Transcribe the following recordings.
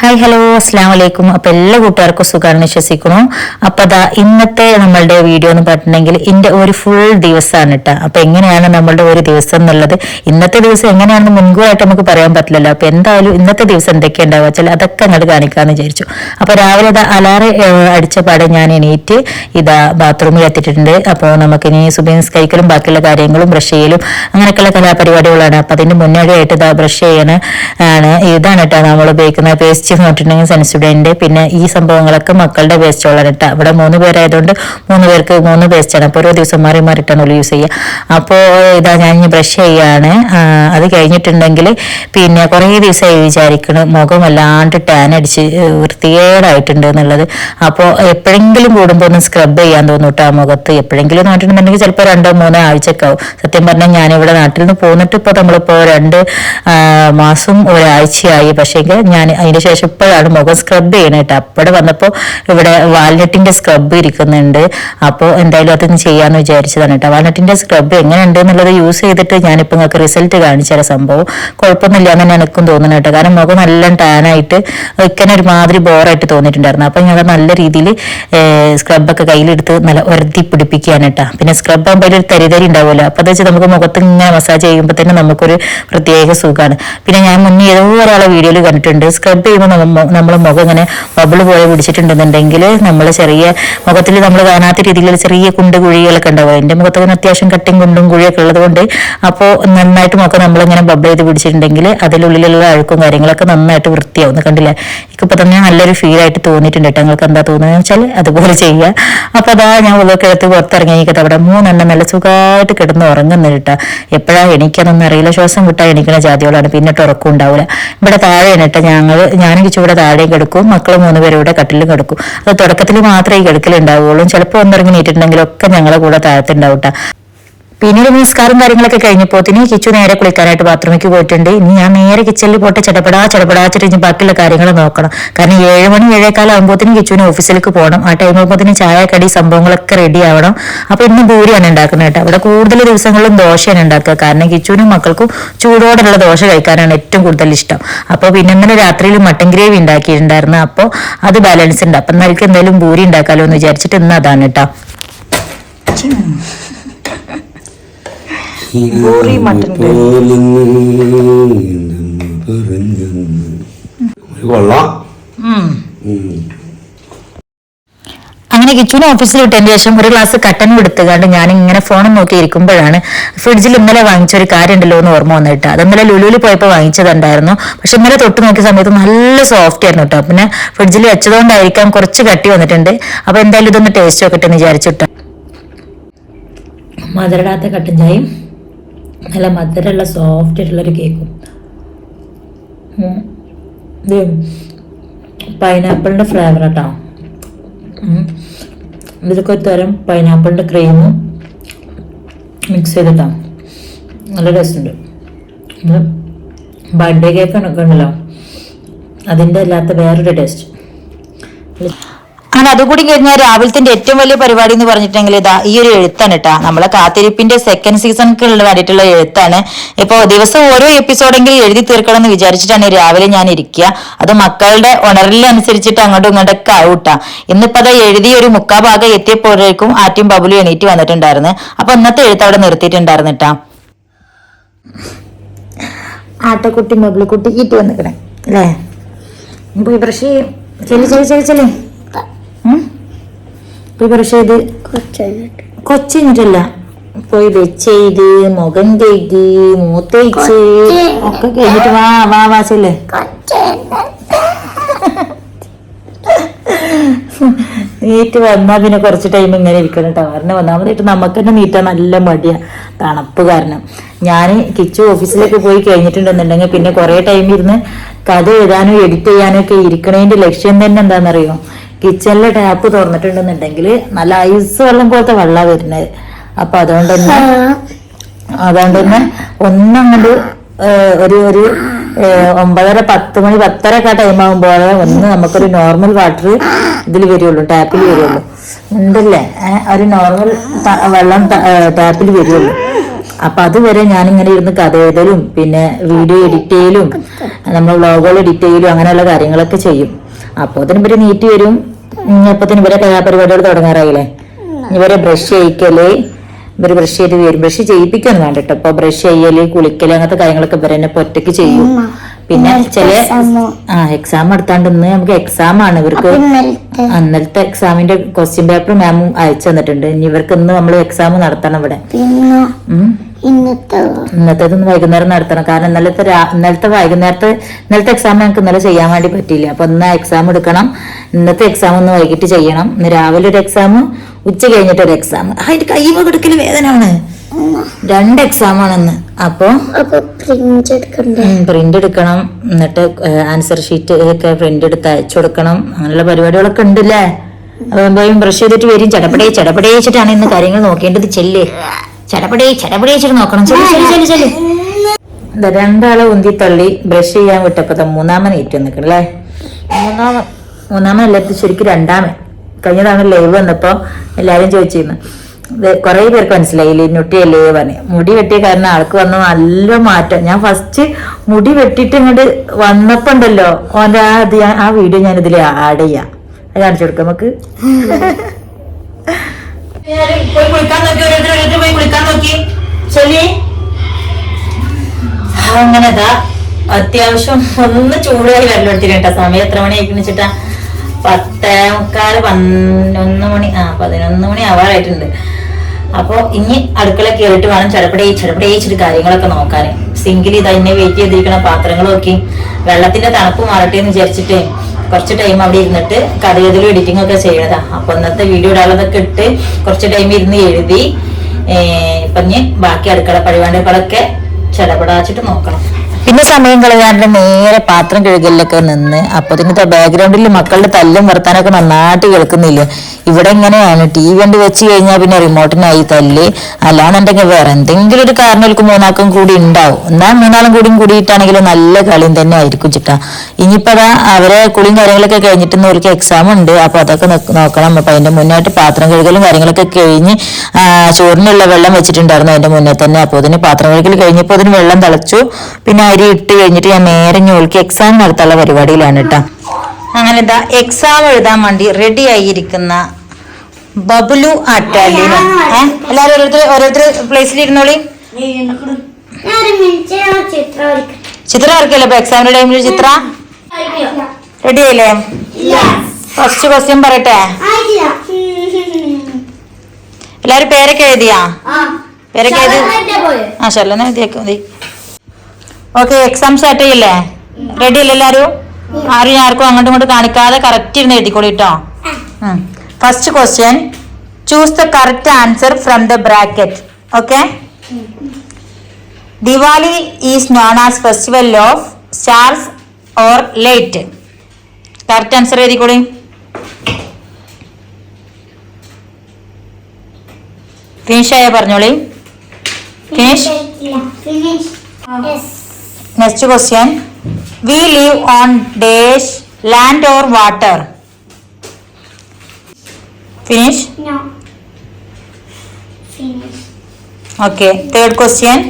Hi hello അസ്സാം വലൈക്കും അപ്പൊ എല്ലാ കൂട്ടുകാർക്കും സുഖമാണ് വിശ്വസിക്കുന്നു അപ്പൊ അതാ ഇന്നത്തെ നമ്മളുടെ വീഡിയോ എന്ന് പറഞ്ഞിട്ടുണ്ടെങ്കിൽ ഇന്റെ ഒരു ഫുൾ ദിവസമാണ് കേട്ടോ അപ്പൊ എങ്ങനെയാണ് നമ്മളുടെ ഒരു ദിവസം എന്നുള്ളത് ഇന്നത്തെ ദിവസം എങ്ങനെയാണെന്ന് മുൻകൂറായിട്ട് നമുക്ക് പറയാൻ പറ്റില്ലല്ലോ അപ്പൊ എന്തായാലും ഇന്നത്തെ ദിവസം എന്തൊക്കെ ഉണ്ടാവുക വെച്ചാൽ അതൊക്കെ അങ്ങോട്ട് കാണിക്കാന്ന് വിചാരിച്ചു അപ്പൊ രാവിലെ അതാ അലാറ് അടിച്ച പാടെ ഞാൻ എണീറ്റ് ഇതാ ബാത്റൂമിൽ എത്തിയിട്ടുണ്ട് അപ്പോൾ നമുക്ക് ഇനി സുബിൻസ്കൈക്കലും ബാക്കിയുള്ള കാര്യങ്ങളും ബ്രഷ് ചെയ്യലും അങ്ങനെയൊക്കെയുള്ള കലാപരിപാടികളാണ് അപ്പൊ അതിന്റെ മുന്നോടിയായിട്ട് ഇതാ ബ്രഷ് ചെയ്യണ ആണ് ഇതാണ് കേട്ടോ നമ്മൾ ഉപയോഗിക്കുന്ന പേസ്റ്റ് എന്ന് പറഞ്ഞിട്ടുണ്ടെങ്കിൽ സെൻസിഡൻറ്റ് പിന്നെ ഈ സംഭവങ്ങളൊക്കെ മക്കളുടെ വേസ്റ്റ് വളരട്ട ഇവിടെ മൂന്ന് പേരായതുകൊണ്ട് മൂന്ന് പേർക്ക് മൂന്ന് ആണ് അപ്പോൾ ഓരോ ദിവസം മാറി മാറിയിട്ടാണ് ഉള്ളു യൂസ് ചെയ്യുക അപ്പോൾ ഇതാ ഞാൻ ഇനി ബ്രഷ് ചെയ്യുകയാണ് അത് കഴിഞ്ഞിട്ടുണ്ടെങ്കിൽ പിന്നെ കുറേ ദിവസമായി വിചാരിക്കണം മുഖം വല്ലാണ്ട് ടാൻ അടിച്ച് വൃത്തികേടായിട്ടുണ്ട് എന്നുള്ളത് അപ്പോൾ എപ്പോഴെങ്കിലും കൂടുമ്പോൾ ഒന്ന് സ്ക്രബ് ചെയ്യാൻ തോന്നും കേട്ടോ ആ മുഖത്ത് എപ്പോഴെങ്കിലും നോട്ടിട്ടുണ്ടെങ്കിൽ ചിലപ്പോൾ രണ്ടോ മൂന്നോ ആഴ്ചയൊക്കെ ആവും സത്യം പറഞ്ഞാൽ ഞാനിവിടെ നാട്ടിൽ നിന്ന് പോന്നിട്ട് ഇപ്പോൾ നമ്മളിപ്പോൾ രണ്ട് മാസം ഒരാഴ്ചയായി പക്ഷേ ഞാൻ അതിന് ശേഷം പക്ഷെ ഇപ്പോഴാണ് മുഖം സ്ക്രബ് ചെയ്യണേ കേട്ടോ അപ്പോഴെ വന്നപ്പോൾ ഇവിടെ വാൽനട്ടിൻ്റെ സ്ക്രബ് ഇരിക്കുന്നുണ്ട് അപ്പോൾ എന്തായാലും അതൊന്ന് ചെയ്യാമെന്ന് വിചാരിച്ചതാണ് കേട്ടോ വാൽനട്ടിൻ്റെ സ്ക്രബ് എങ്ങനെയുണ്ട് എന്നുള്ളത് യൂസ് ചെയ്തിട്ട് ഞാനിപ്പോൾ നിങ്ങൾക്ക് റിസൾട്ട് കാണിച്ചു സംഭവം കുഴപ്പമൊന്നുമില്ല എന്ന് തന്നെ എനിക്കും തോന്നുന്നു കേട്ടോ കാരണം മുഖം നല്ല ടാനായിട്ട് ഇക്കനെ ഒരുമാതിരി ബോറായിട്ട് തോന്നിയിട്ടുണ്ടായിരുന്നു അപ്പോൾ ഞങ്ങൾ നല്ല രീതിയിൽ സ്ക്രബൊക്കെ കയ്യിലെടുത്ത് നല്ല ഉരത്തി പിടിപ്പിക്കുകയാണ് കേട്ടോ പിന്നെ സ്ക്രബ് ആകുമ്പോൾ ഒരു തരിതരി ഉണ്ടാവുമല്ലോ അപ്പോൾ അത് വെച്ചാൽ നമുക്ക് മുഖത്ത് ഇങ്ങനെ മസാജ് ചെയ്യുമ്പോൾ തന്നെ നമുക്കൊരു പ്രത്യേക സുഖമാണ് പിന്നെ ഞാൻ മുന്നേ ഏതോ ഒരാളെ വീഡിയോയിൽ കണ്ടിട്ടുണ്ട് സ്ക്രബ് ചെയ്യുമ്പോൾ നമ്മളെ മുഖം ഇങ്ങനെ ബബിള് പോലെ പിടിച്ചിട്ടുണ്ടെന്നുണ്ടെങ്കിൽ നമ്മൾ ചെറിയ മുഖത്തിൽ നമ്മൾ കാണാത്ത രീതിയിൽ ചെറിയ കുണ്ട് കുഴികളൊക്കെ ഉണ്ടാവും എൻ്റെ മുഖത്തൊക്കെ അത്യാവശ്യം കട്ടിങ് കുണ്ടും കുഴിയൊക്കെ ഉള്ളതുകൊണ്ട് അപ്പോൾ നന്നായിട്ട് മുഖം നമ്മളിങ്ങനെ ബബിൾ ചെയ്ത് പിടിച്ചിട്ടുണ്ടെങ്കിൽ അതിലുള്ളിലുള്ള അഴുക്കും കാര്യങ്ങളൊക്കെ നന്നായിട്ട് വൃത്തിയാവും കണ്ടില്ലേ ഇപ്പൊ തന്നെ നല്ലൊരു ഫീൽ ആയിട്ട് തോന്നിയിട്ടുണ്ട് ഞങ്ങൾക്ക് നിങ്ങൾക്ക് എന്താ തോന്നുന്നത് വെച്ചാൽ അതുപോലെ ചെയ്യുക അപ്പൊ അതാ ഞാൻ ഉള്ളൊക്കെ എടുത്ത് പുറത്തിറങ്ങി അവിടെ മൂന്നെണ്ണം നല്ല സുഖമായിട്ട് കിടന്ന് ഉറങ്ങുന്നത് കേട്ടോ എപ്പോഴാണ് എനിക്കതൊന്നും അറിയില്ല ശ്വാസം വിട്ടാൽ എണീക്കണ ജാതികളാണ് പിന്നിട്ട് ഉറക്കം ഉണ്ടാവില്ല ഇവിടെ താഴെ കേട്ടോ ഞങ്ങൾ ഞാൻ എനിക്ക് ചുവടെ താഴെയും കിടക്കും മക്കൾ മൂന്ന് പേരുടെ കട്ടിലും കിടക്കും അത് തുടക്കത്തിൽ മാത്രമേ ഈ കിടക്കലുണ്ടാവുകയുള്ളൂ ചിലപ്പോൾ ഒന്നിറങ്ങി നീറ്റിട്ടുണ്ടെങ്കിലൊക്കെ ഞങ്ങളുടെ കൂടെ താഴത്തുണ്ടാവും പിന്നീട് നമസ്കാരം കാര്യങ്ങളൊക്കെ തന്നെ കിച്ചു നേരെ കുളിക്കാനായിട്ട് ബാത്റൂമിലേക്ക് പോയിട്ടുണ്ട് ഇനി ഞാൻ നേരെ കിച്ചണിൽ പോട്ടെ ചടപടാ ചടപടാ ചടിഞ്ഞ് ബാക്കിയുള്ള കാര്യങ്ങൾ നോക്കണം കാരണം ഏഴ് മണി തന്നെ കിച്ചുവിന് ഓഫീസിലേക്ക് പോകണം ആ തന്നെ ചായ കടി സംഭവങ്ങളൊക്കെ റെഡി ആവണം അപ്പൊ ഇന്ന് ഭൂരിയാണ് ഉണ്ടാക്കുന്നത് കേട്ടോ അവിടെ കൂടുതൽ ദിവസങ്ങളിലും ദോശയാണ് ഉണ്ടാക്കുക കാരണം കിച്ചുവിനും മക്കൾക്കും ചൂടോടെയുള്ള ദോശ കഴിക്കാനാണ് ഏറ്റവും കൂടുതൽ ഇഷ്ടം അപ്പോൾ പിന്നെ ഇന്നലെ രാത്രിയിൽ മട്ടൻ ഗ്രേവി ഉണ്ടാക്കിയിട്ടുണ്ടായിരുന്നു അപ്പോൾ അത് ബാലൻസ് ഉണ്ട് അപ്പം നിനക്ക് എന്തായാലും ഭൂരി ഉണ്ടാക്കാമല്ലോ എന്ന് വിചാരിച്ചിട്ട് ഇന്ന് അതാണ് കേട്ടോ മട്ടൻ അങ്ങനെ കിച്ചൺ ഓഫീസിൽ വിട്ടതിന് ശേഷം ഒരു ഗ്ലാസ് കട്ടൻ കൊടുത്തുകൊണ്ട് ഞാൻ ഇങ്ങനെ ഫോണും നോക്കി ഇരിക്കുമ്പോഴാണ് ഫ്രിഡ്ജിൽ ഇന്നലെ വാങ്ങിച്ച ഒരു കാര്യം ഉണ്ടല്ലോ എന്ന് ഓർമ്മ വന്നിട്ട് ഇന്നലെ ലുലുവിൽ പോയപ്പോൾ വാങ്ങിച്ചതുണ്ടായിരുന്നു പക്ഷെ ഇന്നലെ തൊട്ട് നോക്കിയ സമയത്ത് നല്ല സോഫ്റ്റ് ആയിരുന്നു കേട്ടോ പിന്നെ ഫ്രിഡ്ജിൽ വെച്ചതുകൊണ്ടായിരിക്കാം കുറച്ച് കട്ടി വന്നിട്ടുണ്ട് അപ്പൊ എന്തായാലും ഇതൊന്ന് ടേസ്റ്റ് നോക്കട്ടെ എന്ന് വിചാരിച്ചിട്ടോ മധുരടാത്ത കട്ടൻ ചായയും നല്ല മധുരമുള്ള സോഫ്റ്റ് ആയിട്ടുള്ളൊരു കേക്കും ഇത് പൈനാപ്പിളിൻ്റെ ഫ്ലേവർ കേട്ടോ ഇതൊക്കെ ഒരു തരം പൈനാപ്പിളിൻ്റെ ക്രീം മിക്സ് ചെയ്തിട്ടാ നല്ല ടേസ്റ്റ് ഉണ്ട് ബർത്ത്ഡേ കേക്ക് ഉണ്ടല്ലോ അതിൻ്റെ അല്ലാത്ത വേറൊരു ടേസ്റ്റ് അങ്ങനെ അതുകൂടി കഴിഞ്ഞാൽ രാവിലത്തിന്റെ ഏറ്റവും വലിയ പരിപാടി എന്ന് പറഞ്ഞിട്ടുണ്ടെങ്കിൽ ഇതാ ഈ ഒരു എഴുത്താണ് കേട്ടാ നമ്മളെ കാത്തിരിപ്പിന്റെ സെക്കൻഡ് സീസൺക്ക് വേണ്ടിയിട്ടുള്ള എഴുത്താണ് ഇപ്പൊ ദിവസം ഓരോ എപ്പിസോഡെങ്കിലും എഴുതി തീർക്കണം എന്ന് വിചാരിച്ചിട്ടാണ് രാവിലെ ഞാൻ ഇരിക്കുക അത് മക്കളുടെ ഉണരലിനനുസരിച്ചിട്ട് അങ്ങോട്ടും ഇങ്ങോട്ടൊക്കെ ആവൂട്ടാ ഇന്നിപ്പോ അത് എഴുതി ഒരു മുക്കാ ഭാഗം എത്തിയപ്പോഴേക്കും ആറ്റും ബബുലും എണീറ്റ് വന്നിട്ടുണ്ടായിരുന്നു അപ്പൊ ഇന്നത്തെ എഴുത്ത് അവിടെ നിർത്തിയിട്ടുണ്ടായിരുന്നു കേട്ടാ ആട്ടക്കുട്ടി മബിളുക്കുട്ടി ഈറ്റ് വന്നിക്കണേ അല്ലേ ബ്രഷ് ചെല്ലി ചെല്ലി ചെല്ലി ചെല്ലേ പ്രിപ്പയർ ചെയ്ത് കൊച്ചിഞ്ഞിട്ടില്ല പോയി വെച്ചെയ്ത് മുഖം തേക്ക് മൂത്തേച്ച് ഒക്കെ കഴിഞ്ഞിട്ട് വാ വാ വാച്ചല്ലേ നീറ്റ് വന്നാ പിന്നെ കുറച്ച് ടൈം ഇങ്ങനെ ഇരിക്കണം കേട്ടോ കാരണം ഒന്നാമതായിട്ട് നമുക്ക് തന്നെ നീറ്റാ നല്ല മടിയാ തണുപ്പ് കാരണം ഞാൻ കിച്ചു ഓഫീസിലേക്ക് പോയി കഴിഞ്ഞിട്ടുണ്ടെന്നുണ്ടെങ്കിൽ പിന്നെ കുറേ ടൈം ഇരുന്ന് കഥ എഴുതാനും എഡിറ്റ് ചെയ്യാനും ഒക്കെ ഇരിക്കണതിൻ്റെ ലക്ഷ്യം തന്നെ എന്താണെന്നറിയോ കിച്ചണിലെ ടാപ്പ് തുറന്നിട്ടുണ്ടെന്നുണ്ടെങ്കിൽ നല്ല ഐസ് വെള്ളം പോലത്തെ വെള്ളം വരുന്നത് അപ്പൊ അതുകൊണ്ട് തന്നെ അതുകൊണ്ട് തന്നെ ഒന്നങ്ങോട്ട് ഒരു ഒരു ഒമ്പതര പത്ത് മണി പത്തര ഒക്കെ ടൈം ആകുമ്പോൾ ഒന്ന് നമുക്കൊരു നോർമൽ വാട്ടർ ഇതിൽ വരുള്ളൂ ടാപ്പിൽ വരുള്ളൂ ഉണ്ടല്ലേ ഒരു നോർമൽ വെള്ളം ടാപ്പിൽ വരുള്ളൂ അപ്പൊ അതുവരെ ഞാനിങ്ങനെ ഇരുന്ന് കഥ എഴുതലും പിന്നെ വീഡിയോ എഡിറ്റ് ചെയ്യലും നമ്മൾ വ്ളോഗുകൾ എഡിറ്റ് ചെയ്യലും അങ്ങനെയുള്ള കാര്യങ്ങളൊക്കെ ചെയ്യും അപ്പോൾ അതിനെ നീറ്റ് വരും അപ്പത്തിന് ഇവരെ കലാപരിപാടികൾ തുടങ്ങാറായില്ലേ ഇവരെ ബ്രഷ് ചെയ്യിക്കല് ഇവര് ബ്രഷ് ചെയ്ത് വരും ബ്രഷ് ചെയ്യിപ്പിക്കൊന്നും വേണ്ട കേട്ടോ ബ്രഷ് ചെയ്യല് കുളിക്കല് അങ്ങനത്തെ കാര്യങ്ങളൊക്കെ ഇവരെ തന്നെ ഒറ്റയ്ക്ക് ചെയ്യും പിന്നെ ചില ആ എക്സാം എടുത്താണ്ട് ഇന്ന് നമുക്ക് എക്സാം ആണ് ഇവർക്ക് അന്നലത്തെ എക്സാമിന്റെ ക്വസ്റ്റ്യൻ പേപ്പർ മാമും അയച്ചു തന്നിട്ടുണ്ട് ഇനി ഇവർക്ക് ഇന്ന് നമ്മൾ എക്സാം നടത്തണം ഇവിടെ ഇന്നത്തേതൊന്ന് വൈകുന്നേരം നടത്തണം കാരണം ഇന്നലത്തെ ഇന്നലത്തെ വൈകുന്നേരത്തെ ഇന്നലത്തെ എക്സാം ഞങ്ങൾക്ക് ഇന്നലെ ചെയ്യാൻ വേണ്ടി പറ്റിയില്ല അപ്പൊ ഇന്ന് എക്സാം എടുക്കണം ഇന്നത്തെ എക്സാം ഒന്ന് വൈകിട്ട് ചെയ്യണം ഇന്ന് രാവിലെ ഒരു എക്സാം ഉച്ച കഴിഞ്ഞിട്ട് ഒരു എക്സാം അതിന്റെ കൈ കൊടുക്കല് വേദനയാണ് രണ്ട് എക്സാമാണ് ഇന്ന് അപ്പോ പ്രിന്റ് എടുക്കണം എന്നിട്ട് ആൻസർ ഷീറ്റ് ഒക്കെ പ്രിന്റ് എടുത്ത് അയച്ചു കൊടുക്കണം അങ്ങനെയുള്ള പരിപാടികളൊക്കെ ഉണ്ടല്ലേ അതുകൊണ്ടും ബ്രഷ് ചെയ്തിട്ട് വരും ചടപടേ ചടപടേച്ചിട്ടാണ് ഇന്ന് കാര്യങ്ങൾ നോക്കേണ്ടത് ചെല്ലേ ചടപടി ചടപടിച്ചിട്ട് നോക്കണം ചെല്ലു രണ്ടാളെ ഉന്തി തള്ളി ബ്രഷ് ചെയ്യാൻ വിട്ടപ്പോ മൂന്നാമൻ ഏറ്റു നിൽക്കണം അല്ലേ മൂന്നാമൻ മൂന്നാമനല്ല ശരിക്കും രണ്ടാമൻ കഴിഞ്ഞ തവണ ലൈവ് വന്നപ്പോൾ എല്ലാരും ചോദിച്ചിരുന്നു കുറേ പേർക്ക് മനസ്സിലായില്ലേ ലൈവ് പറഞ്ഞു മുടി വെട്ടിയ കാരണം ആൾക്ക് വന്ന നല്ല മാറ്റം ഞാൻ ഫസ്റ്റ് മുടി വെട്ടിട്ട് ഇങ്ങോട്ട് വന്നപ്പോ ഉണ്ടല്ലോ ഓൻ്റെ ആ വീഡിയോ ഞാൻ ഇതിൽ ആഡ് ചെയ്യാം അത് കാണിച്ചു കൊടുക്കാം നമുക്ക് പോയി കുളിക്കാൻ നോക്കി ഓരോരുത്തർ ഓരോരുത്തർ പോയി കുളിക്കാൻ നോക്കി ചൊല്ലി അങ്ങനെതാ അത്യാവശ്യം ഒന്ന് ചൂടായി വെള്ളം എടുത്തിന് കേട്ടോ സമയം എത്ര മണി ആയിക്കുന്നു വെച്ചിട്ടാ പത്തേ മുക്കാൽ പതിനൊന്ന് മണി ആ പതിനൊന്ന് മണി ആവാറായിട്ടുണ്ട് അപ്പോൾ ഇനി അടുക്കള കയറിയിട്ട് വേണം ചിലപ്പടെ ചിലപ്പടെ ഇച്ചിരി കാര്യങ്ങളൊക്കെ നോക്കാൻ സിങ്കിൽ ഇതാ എന്നെ വെയിറ്റ് ചെയ്തിരിക്കണ പാത്രങ്ങളൊക്കെ വെള്ളത്തിന്റെ തണുപ്പ് മാറട്ടെ എന്ന് വിചാരിച്ചിട്ട് കുറച്ച് ടൈം അവിടെ ഇരുന്നിട്ട് കഥയതിലും എഡിറ്റിംഗ് ഒക്കെ ചെയ്യണതാ അപ്പൊ ഇന്നത്തെ വീഡിയോ ഇടാളതൊക്കെ ഇട്ട് കുറച്ച് ടൈം ഇരുന്ന് എഴുതി ഇപ്പൊ ഞാൻ ബാക്കി അടുക്കള പഴിവാണ്ടുകളൊക്കെ ചെലപടാച്ചിട്ട് നോക്കണം പിന്നെ സമയം കളയാണ്ട് നേരെ പാത്രം കഴുകലിലൊക്കെ നിന്ന് അപ്പത്തിനത്തെ ബാക്ക്ഗ്രൗണ്ടിൽ മക്കളുടെ തല്ലും വർത്താനൊക്കെ നന്നായിട്ട് കേൾക്കുന്നില്ല ഇവിടെ എങ്ങനെയാണ് ടി വി കണ്ട് വെച്ച് കഴിഞ്ഞാൽ പിന്നെ റിമോട്ടിനായി തല്ല് അല്ലാന്നുണ്ടെങ്കിൽ വേറെ എന്തെങ്കിലും ഒരു കാരണം എനിക്ക് മൂന്നാൾക്കും കൂടി ഉണ്ടാവും എന്നാൽ മൂന്നാളും കൂടിയും കൂടിയിട്ടാണെങ്കിൽ നല്ല കളിയും തന്നെ ആയിരിക്കും ചിട്ടാ ഇനിയിപ്പോൾ അവരെ കുളിയും കാര്യങ്ങളൊക്കെ കഴിഞ്ഞിട്ട് അവർക്ക് എക്സാം ഉണ്ട് അപ്പൊ അതൊക്കെ നോക്കണം അപ്പൊ അതിന്റെ മുന്നായിട്ട് പാത്രം കഴുകലും കാര്യങ്ങളൊക്കെ കഴിഞ്ഞ് ചോറിനുള്ള വെള്ളം വെച്ചിട്ടുണ്ടായിരുന്നു അതിന്റെ മുന്നേ തന്നെ അപ്പോൾ അതിന് പാത്രം കഴുകൽ കഴിഞ്ഞപ്പോൾ അതിന് വെള്ളം തളച്ചു പിന്നെ അരി ഇട്ട് കഴിഞ്ഞിട്ട് ഞാൻ നേരെ ഞോൾക്ക് എക്സാം നടത്താനുള്ള പരിപാടിയിലാണ് കേട്ടോ അങ്ങനെ എന്താ എക്സാം എഴുതാൻ വേണ്ടി റെഡി ആയിരിക്കുന്ന ബബുലു അറ്റാലി എല്ലാവരും ഓരോരുത്തർ ഓരോരുത്തർ പ്ലേസിൽ ചിത്രം ചിത്ര വരക്കല്ലേ അപ്പൊ എക്സാമിന്റെ ടൈമിൽ ചിത്ര റെഡി ആയില്ലേ ഫസ്റ്റ് ക്വസ്റ്റ്യൻ പറയട്ടെ എല്ലാരും പേരൊക്കെ എഴുതിയാ പേരൊക്കെ എഴുതി ആ ശല്ലന എഴുതിയേക്കോ ഓക്കെ എക്സാം സ്റ്റാർട്ട് ചെയ്യില്ലേ റെഡി അല്ലേ എല്ലാരും ആരും ആർക്കും അങ്ങോട്ടും ഇങ്ങോട്ടും കാണിക്കാതെ കറക്റ്റ് ഇരുന്ന് എഴുതിക്കോളി കേട്ടോ first question choose the correct answer from the bracket okay Diwali is known as festival of stars or light correct answer എഴുതിക്കോളി finish ആയ പറഞ്ഞോളി finish finish Next question. We live on dash land or water. Finish? No. Finish. Okay. Third question.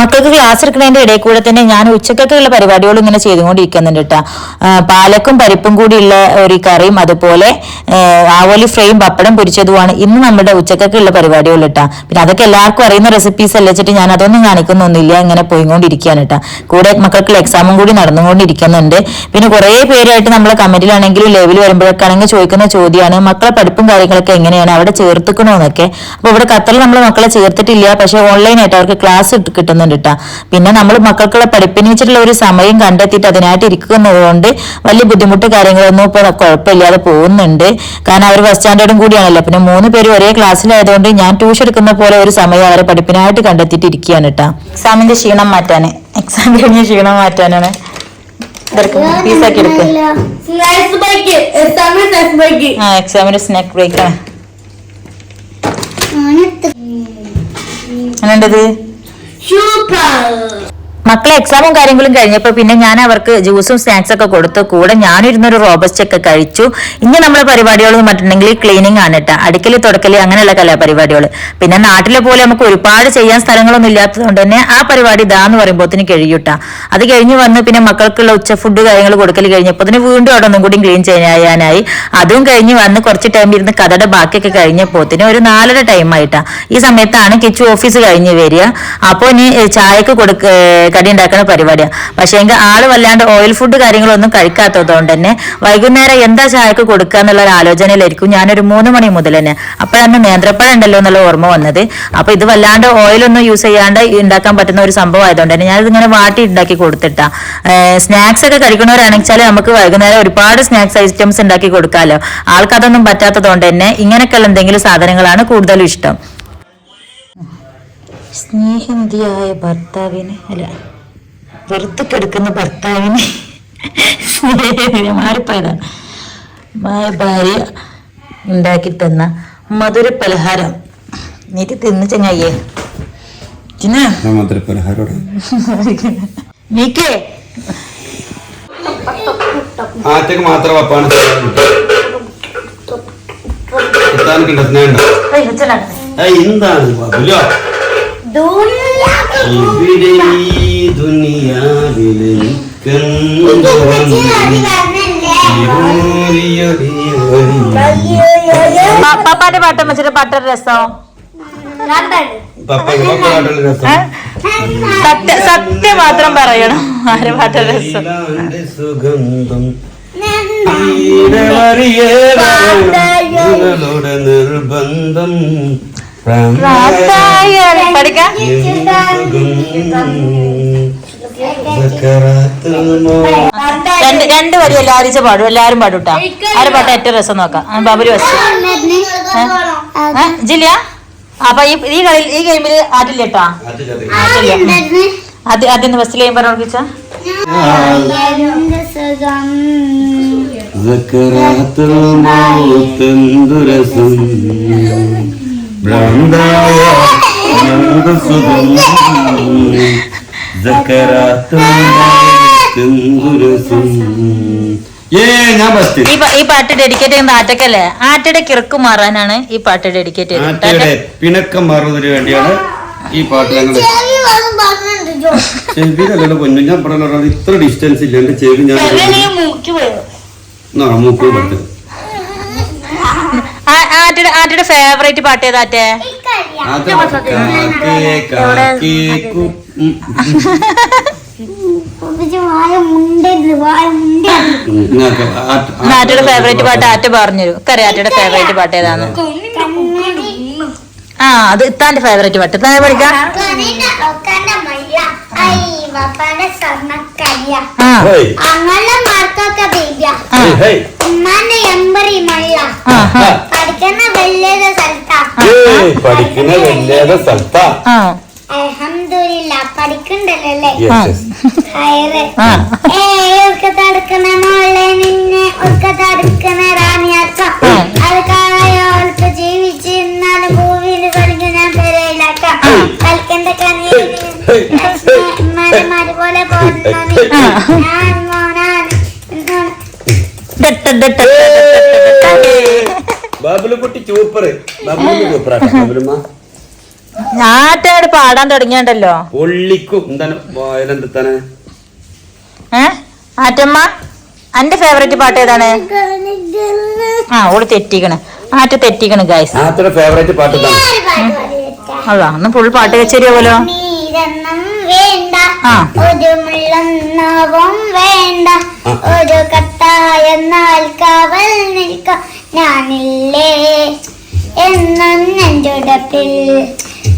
മക്കൾക്ക് class എടുക്കുന്നതിന്റെ ഇടയിൽ കൂടെ തന്നെ ഞാൻ ഉച്ചക്കൊക്കെയുള്ള പരിപാടികളും ഇങ്ങനെ ചെയ്തുകൊണ്ടിരിക്കുന്നുണ്ട് കേട്ടോ പാലക്കും പരിപ്പും കൂടിയുള്ള ഒരു കറിയും അതുപോലെ ആവോലി ഫ്രൈയും പപ്പടം പൊരിച്ചതുമാണ് ഇന്ന് നമ്മുടെ ഉച്ചക്കൊക്കെയുള്ള പരിപാടികൾ കേട്ടോ പിന്നെ അതൊക്കെ എല്ലാവർക്കും അറിയുന്ന റെസിപ്പീസ് അല്ല വെച്ചിട്ട് ഞാൻ അതൊന്നും കാണിക്കുന്നൊന്നുമില്ല ഇങ്ങനെ പോയിക്കൊണ്ടിരിക്കുകയാണ് കേട്ടോ കൂടെ മക്കൾക്കുള്ള എക്സാമും കൂടി നടന്നുകൊണ്ടിരിക്കുന്നുണ്ട് പിന്നെ കുറേ പേരായിട്ട് നമ്മളെ കമന്റിലാണെങ്കിലും ലൈവിൽ വരുമ്പോഴൊക്കെ ആണെങ്കിൽ ചോദിക്കുന്ന ചോദ്യമാണ് മക്കളെ പഠിപ്പും കാര്യങ്ങളൊക്കെ എങ്ങനെയാണ് അവിടെ ചേർത്തുക്കണോ എന്നൊക്കെ അപ്പോൾ ഇവിടെ കത്തൽ നമ്മൾ മക്കളെ ചേർത്തിട്ടില്ല പക്ഷേ ഓൺലൈനായിട്ട് അവർക്ക് ക്ലാസ് കിട്ടുന്നുണ്ട് ഇമ്പോർട്ടൻ്റ് പിന്നെ നമ്മൾ മക്കൾക്കുള്ള പഠിപ്പിന് വെച്ചിട്ടുള്ള ഒരു സമയം കണ്ടെത്തിയിട്ട് അതിനായിട്ട് ഇരിക്കുന്നതുകൊണ്ട് വലിയ ബുദ്ധിമുട്ട് കാര്യങ്ങളൊന്നും ഇപ്പോൾ കുഴപ്പമില്ലാതെ പോകുന്നുണ്ട് കാരണം അവർ ഫസ്റ്റ് സ്റ്റാൻഡേർഡും കൂടിയാണല്ലോ പിന്നെ മൂന്ന് പേര് ഒരേ ക്ലാസ്സിലായതുകൊണ്ട് ഞാൻ ട്യൂഷൻ എടുക്കുന്ന പോലെ ഒരു സമയം അവരെ പഠിപ്പിനായിട്ട് കണ്ടെത്തിയിട്ട് ഇരിക്കുകയാണ് കേട്ടോ എക്സാമിന്റെ ക്ഷീണം മാറ്റാന് എക്സാം കഴിഞ്ഞ ക്ഷീണം മാറ്റാനാണ് പീസാക്കി എടുക്കുക ആ എക്സാമിന്റെ സ്നാക്ക് Super! മക്കളെ എക്സാമും കാര്യങ്ങളും കഴിഞ്ഞപ്പോൾ പിന്നെ ഞാൻ അവർക്ക് ജ്യൂസും സ്നാക്സ് ഒക്കെ കൊടുത്തു കൂടെ ഞാനിരുന്നൊരു റോബസ്റ്റ് ഒക്കെ കഴിച്ചു ഇനി നമ്മളെ പരിപാടികൾ എന്ന് പറഞ്ഞിട്ടുണ്ടെങ്കിൽ ക്ലീനിങ് ആണ് കേട്ടോ അടുക്കല് തുടക്കല് അങ്ങനെയുള്ള പരിപാടികൾ പിന്നെ നാട്ടിലെ പോലെ നമുക്ക് ഒരുപാട് ചെയ്യാൻ സ്ഥലങ്ങളൊന്നും ഇല്ലാത്തതുകൊണ്ട് തന്നെ ആ പരിപാടി ഇതാന്ന് പറയുമ്പോഴത്തിന് കഴിയൂട്ടാ അത് കഴിഞ്ഞ് വന്ന് പിന്നെ മക്കൾക്കുള്ള ഉച്ച ഫുഡ് കാര്യങ്ങൾ കൊടുക്കൽ കഴിഞ്ഞപ്പോൾ അതിന് വീണ്ടും അവിടെ ഒന്നും കൂടി ക്ലീൻ ചെയ്യാനായി അതും കഴിഞ്ഞ് വന്ന് കുറച്ച് ടൈം ഇരുന്ന് കഥയുടെ ബാക്കിയൊക്കെ കഴിഞ്ഞപ്പോത്തിന് ഒരു നാലര ടൈം ആയിട്ടാ ഈ സമയത്താണ് കിച്ചു ഓഫീസ് കഴിഞ്ഞ് വരിക അപ്പോൾ ഇനി ചായക്ക് കൊടുക്ക കടി ഉണ്ടാക്കുന്ന പരിപാടിയാണ് പക്ഷേ എങ്കിൽ ആള് വല്ലാണ്ട് ഓയിൽ ഫുഡ് കാര്യങ്ങളൊന്നും കഴിക്കാത്തതുകൊണ്ട് തന്നെ വൈകുന്നേരം എന്താ ചായക്ക് കൊടുക്കുക എന്നുള്ള ഒരു ആലോചനയിലായിരിക്കും ഞാനൊരു മൂന്ന് മണി മുതൽ തന്നെ അപ്പോഴാണ് നേന്ത്രപ്പഴം ഉണ്ടല്ലോ എന്നുള്ള ഓർമ്മ വന്നത് അപ്പൊ ഇത് വല്ലാണ്ട് ഓയിലൊന്നും യൂസ് ചെയ്യാണ്ട് ഉണ്ടാക്കാൻ പറ്റുന്ന ഒരു സംഭവം ആയതുകൊണ്ട് തന്നെ ഞാനിത് ഇങ്ങനെ വാട്ടി ഉണ്ടാക്കി കൊടുത്തിട്ട സ്നാക്സ് ഒക്കെ കഴിക്കുന്നവരാണെങ്കിൽ നമുക്ക് വൈകുന്നേരം ഒരുപാട് സ്നാക്സ് ഐറ്റംസ് ഉണ്ടാക്കി കൊടുക്കാമല്ലോ ആൾക്കതൊന്നും പറ്റാത്തതുകൊണ്ട് തന്നെ ഇങ്ങനെയൊക്കെയുള്ള എന്തെങ്കിലും സാധനങ്ങളാണ് കൂടുതലും ഇഷ്ടം സ്നേഹനിധിയായ ഭർത്താവിന് അല്ല വെറുതെക്കെടുക്കുന്ന ഭർത്താവിന് സ്നേഹനിധി മാറിപ്പോയതാണ് ഭാര്യ ഉണ്ടാക്കി തന്ന മധുര പലഹാരം നീറ്റ് തിന്ന് ചങ്ങയ്യേ മധുര എന്താണ് ഇവിടെ ഈ ദുനിയാവിൽ പപ്പാന്റെ പാട്ട് വെച്ചിട്ട് പാട്ടൊരു രസമോ സത്യം മാത്രം പറയണം ആരും പാട്ടൊരു രസം നിർബന്ധം രണ്ട് രണ്ട് വരി എല്ലാവരും പാടും എല്ലാരും പാടുട്ടാ ആരും പാട്ട ഏറ്റവും രസം നോക്കാം ബാബുരി വസ്തു ജില്ല അപ്പൊ ഈ ഈ കളി ഈ ഗെയിമിൽ ആറ്റില്ല കേട്ടോ അത് അതിന് ഫസ്റ്റ് ഗെയിം പറഞ്ഞു നോക്കിച്ചാ ذكرات ഈ പാട്ട് ഡെഡിക്കേറ്റ് ചെയ്യുന്ന ആറ്റക്കല്ലേ ആറ്റയുടെ കിറക്ക് മാറാനാണ് ഈ പാട്ട് ഡെഡിക്കേറ്റ് ചെയ്തത് പിണക്കം മാറുന്നതിന് വേണ്ടിയാണ് ഈ പാട്ട് ഞങ്ങൾ ചെവിയിലല്ലോ പൊന്നു ഞാൻ പറഞ്ഞ ഇത്ര ഡിസ്റ്റൻസ് ഇല്ല എന്റെ ചെവി ഞാൻ മൂക്കി പഠിച്ചത് ആന്റിയുടെ ഫേവറേറ്റ് പാട്ട് ഏതാറ്റേ ആറ്റയുടെ ഫേവറേറ്റ് പാട്ട് ആറ്റ പറഞ്ഞു കറി ആറ്റയുടെ ഫേവറേറ്റ് പാട്ട് ഏതാന്ന് ആ അത് ഇത്താന്റെ ഫേവറേറ്റ് പാട്ട് ഇത്താനെ പഠിക്കാം അങ്ങനെ മാർക്കൊക്കെ പഠിക്കുന്ന വലിയ സ്ഥലത്താ അലഹമില്ല പഠിക്കണ്ടല്ലേ തടുക്കണ മോളെ നിന്നെ ഒക്കെ തടുക്കണ റാണിയാക്ക അത് കായോൾക്ക് ജീവിച്ചിരുന്നാലും ഭൂമിയിൽ കളിക്കുന്ന പെരയിലാക്ക കളിക്കണ്ട കണിയെ പോലെ പോകുന്ന ഞാൻ ബാബുലുകുട്ടി പാടാൻ തുടങ്ങിയണ്ടല്ലോ ഒള്ളിക്കും ആറ്റമ്മ അന്റെ ഫേവറേറ്റ് പാട്ട് ഏതാണ് ആ ഓള് തെറ്റിക്കണ് ആറ്റ തെറ്റിക്കണ് ഗൈസ് ഫേവറേറ്റ് പാട്ട് അതാ അന്ന് ഫുൾ പാട്ട് കച്ചേരി പോലോ വേണ്ട ഒരു വേണ്ട ഒരു എന്നാൽ കവൽ നിൽക്ക ഞാനില്ലേ എന്നൊന്നെൻ്റെടപ്പിൽ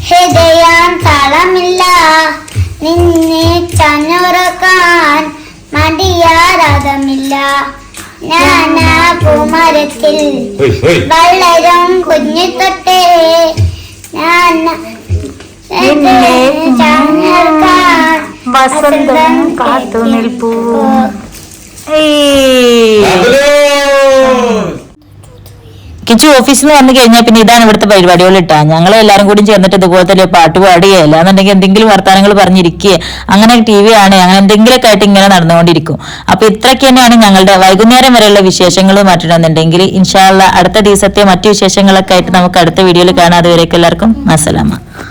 ഹൃദയാൻ തളമില്ല നിന്നെ ചഞ്ഞുറക്കാൻ മടിയാരാതമില്ല ഞാനാ പൂമരത്തിൽ വളരും കുഞ്ഞു തൊട്ടേ ഞാൻ വസന്തം കാത്തു നിൽപ്പൂ കിച്ചു ഓഫീസിൽ നിന്ന് വന്നു കഴിഞ്ഞാൽ പിന്നെ ഇതാണ് ഇവിടുത്തെ പരിപാടികൾ ഇട്ടാ ഞങ്ങൾ എല്ലാവരും കൂടി ചേർന്നിട്ട് തന്നെ പാട്ട് പാടുകയോ അല്ലാന്നുണ്ടെങ്കിൽ എന്തെങ്കിലും വർത്തമാനങ്ങൾ പറഞ്ഞിരിക്കുകയോ അങ്ങനെ ടി വി ആണ് അങ്ങനെ എന്തെങ്കിലുമൊക്കെ ആയിട്ട് ഇങ്ങനെ നടന്നുകൊണ്ടിരിക്കും അപ്പൊ ഇത്രയ്ക്ക് തന്നെയാണ് ഞങ്ങളുടെ വൈകുന്നേരം വരെയുള്ള വിശേഷങ്ങൾ മാറ്റണമെന്നുണ്ടെങ്കിൽ ഇൻഷാല്ല അടുത്ത ദിവസത്തെ മറ്റു വിശേഷങ്ങളൊക്കെ ആയിട്ട് നമുക്ക് അടുത്ത വീഡിയോയിൽ കാണാതെ അതുവരേക്കും എല്ലാവർക്കും മസലാമ